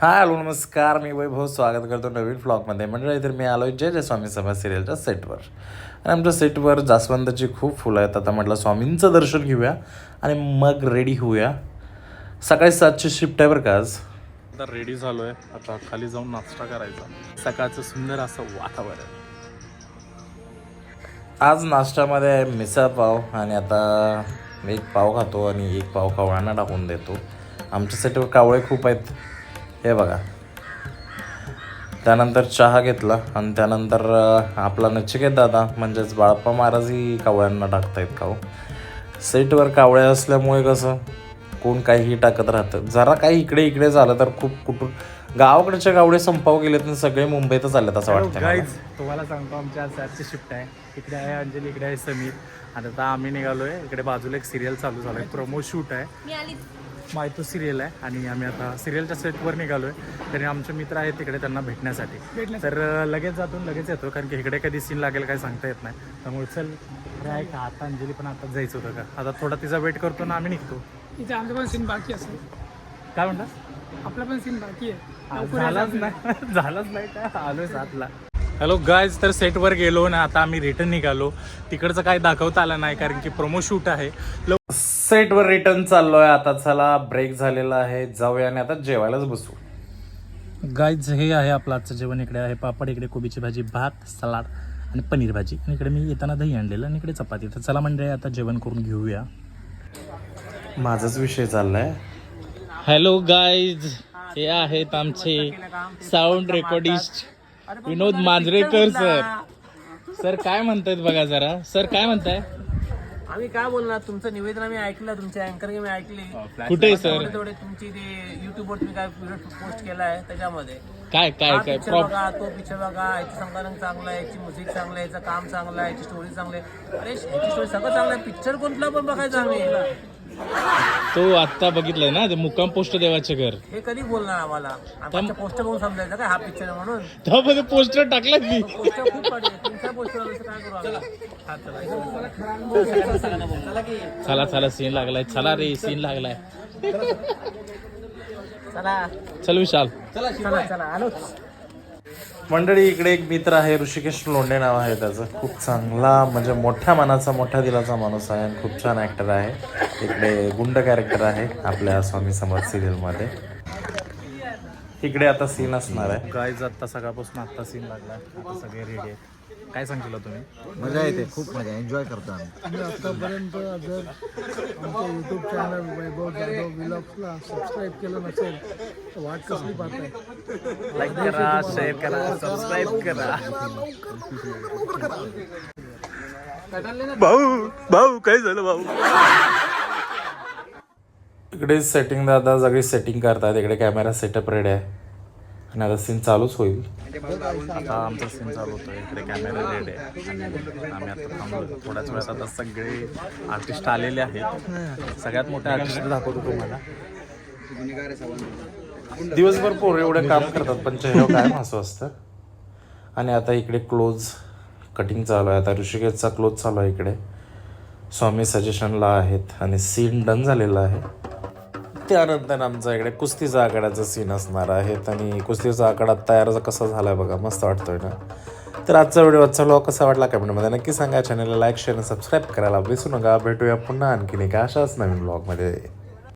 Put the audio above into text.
हा हॅलो नमस्कार. मी वैभव स्वागत करतो नवीन फ्लॉगमध्ये म्हणजे तर मी आलो जय जय स्वामी सभा सिरियलच्या सेटवर आणि आमच्या सेटवर जास्वंदाची खूप फुलं आहेत. आता म्हटलं स्वामींचं दर्शन घेऊया आणि मग रेडी होऊया. सकाळी सातची शिफ्ट आहे बरं का आज. आता रेडी झालो आहे आता खाली जाऊन नाश्ता करायचा. सकाळचं सुंदर असं वातावरण. आज नाश्त्यामध्ये आहे मिसळ पाव आणि आता एक पाव खातो आणि एक पाव कावळ्यांना टाकून देतो. आमच्या सेटवर कावळे खूप आहेत. हे बघा. त्यानंतर चहा घेतला आणि त्यानंतर आपला नचिकेत दादा म्हणजेच बाळप्पा महाराजही कावळ्यांना टाकतायत काव सेटवर कावळे असल्यामुळे कसं कोण काहीही टाकत राहतं. जरा काही इकडे इकडे झालं तर खूप कुठून गावाकडचे कावळे संपाव गेलेत आणि सगळे मुंबईतच आलेत असं वाटतं. गाईज तुम्हाला सांगतो आमच्या आज आजची शिफ्ट आहे. इकडे आहे अंजली इकडे आहे समीर. आणि आता आम्ही निघालोय. इकडे बाजूला एक सिरियल चालू झालं आहे प्रोमो शूट आहे. मायतो सिरियल आहे आणि आम्ही आता सिरियलच्या सेटवर निघालोय. तरी आमचे मित्र आहेत तिकडे त्यांना भेटण्यासाठी. तर लगेच जातून लगेच येतो कारण की इकडे कधी सीन लागेल काय सांगता येत नाही. त्यामुळे चल आहे का? आता अंजली पण आता जायचं होतं का? आता थोडा तिचा वेट करतो ना आम्ही निघतो. इथे आमचं पण सीन बाकी असेल. काय म्हणतात आपला पण सीन बाकी आहे. झालाच नाही. झालाच नाही का? आलोय सातला. हॅलो गायज तर सेटवर गेलो ना आता आम्ही रिटर्न निघालो. तिकडचं काय दाखवता आलं नाही कारण की प्रोमो शूट आहे. लव- सेटवर रिटर्न चाललोय. आता चला ब्रेक झालेला आहे. जाऊया आणि आता जेवायलाच बसू. गायज हे आहे आपलं आजचं जेवण. इकडे आहे पापड इकडे कोबीची भाजी भात सलाड आणि पनीर भाजी. आणि इकडे मी येताना दही आणलेलं आणि इकडे चपाती. तर चला म्हणजे आता जेवण करून घेऊया. माझाच विषय चाललाय. हॅलो गाईज हे आहेत आमचे sound recordist Vinod Manjrekar sir sir काय म्हणतायत बघा जरा? सर काय म्हणताय? आम्ही काय बोलणार? तुमचं निवेदन आम्ही ऐकलं तुमच्या अँकर मी ऐकली. कुठे आहे सर थोडे थोडे तुमची ते युट्यूबवर तुम्ही काय व्हिडिओ पोस्ट केलाय त्याच्यामध्ये. काय काय हा काय? पिक्चर प्रॉप बघा तो पिक्चर बघा. याचं संकलन चांगलं आहे याची म्युझिक चांगलं आहे याचं काम चांगलं आहे याची स्टोरी चांगली आहे. अरे याची स्टोरी सगळं चांगलं आहे. पिक्चर कोणता पण बघायचं आम्ही. तो आत्ता बघितलाय ना ते मुक्काम पोस्ट देवाचे घर. हे कधी बोलणार आम्हाला? आमच्या पोस्टर बघून समजायचं काय हा पिक्चर आहे म्हणून? त्यामध्ये पोस्टर टाकलाय मी. पोस्टर खूप तुमच्या पोस्टर काय करू आम्ही? हा, चला. चला चला सीन लागलाय. चला रे सीन लागलाय. चला. चल विशाल. चला चला आलोच मंडळी इकडे एक मित्र आहे ऋषिकेश लोंढे नाव आहे त्याचं. खूप चांगला म्हणजे मोठ्या मनाचा मोठ्या दिलाचा माणूस आहे आणि खूप छान ॲक्टर आहे. इकडे गुंड कॅरेक्टर आहे आपल्या स्वामी समर्थ सिरियलमध्ये इकडे आता सीन असणार आहे. गाईज आत्ता सकाळपासून आत्ता सीन लागला. आता सगळे रेडी आहेत. काय सांगितलं तुम्ही? मजा येते खूप मजा एन्जॉय करतो आम्ही. आणि आतापर्यंत जर आमच्या यूट्यूब चॅनल वैभव जाधव विलॉग्सला सबस्क्राईब केलं नसेल तर वाट कसली पाहताय? लाईक करा शेअर करा सबस्क्राईब करा. भाऊ भाऊ काय झालं भाऊ? इकडे सेटिंग दादा सगळी सेटिंग करतात इकडे कॅमेरा सेटअप रेडी आहे. आणि आता सीन चालूच होईल. आता आमचा सीन चालू होतो. इकडे कॅमेरा रेड आहे. आणि आम्ही आता थांबलो. थोड्याच वेळात आता सगळे आर्टिस्ट आलेले आहेत. सगळ्यात मोठे आर्टिस्ट दाखवतो तुम्हाला. दिवसभर पोरं एवढे काम करतात पण चेहऱ्यावर काय हसू असतं? आणि आता इकडे क्लोज कटिंग चालू आहे. आता ऋषिकेशचा क्लोज चालू आहे इकडे. स्वामी सजेशनला आहेत. आणि सीन डन झालेला आहे. त्यानंतर आमचा इकडे कुस्तीचा आकड्याचा सीन असणार आहे. आणि कुस्तीचा आकडा तयार कसा झाला आहे बघा मस्त वाटतोय ना? तर आजचा व्हिडिओ आजचा व्लॉग कसा वाटला कमेंटमध्ये नक्की सांगा. चॅनलला लाईक शेअर आणि सबस्क्राईब करायला विसरू नका. भेटूया पुन्हा आणखीन एका अशाच नवीन ब्लॉगमध्ये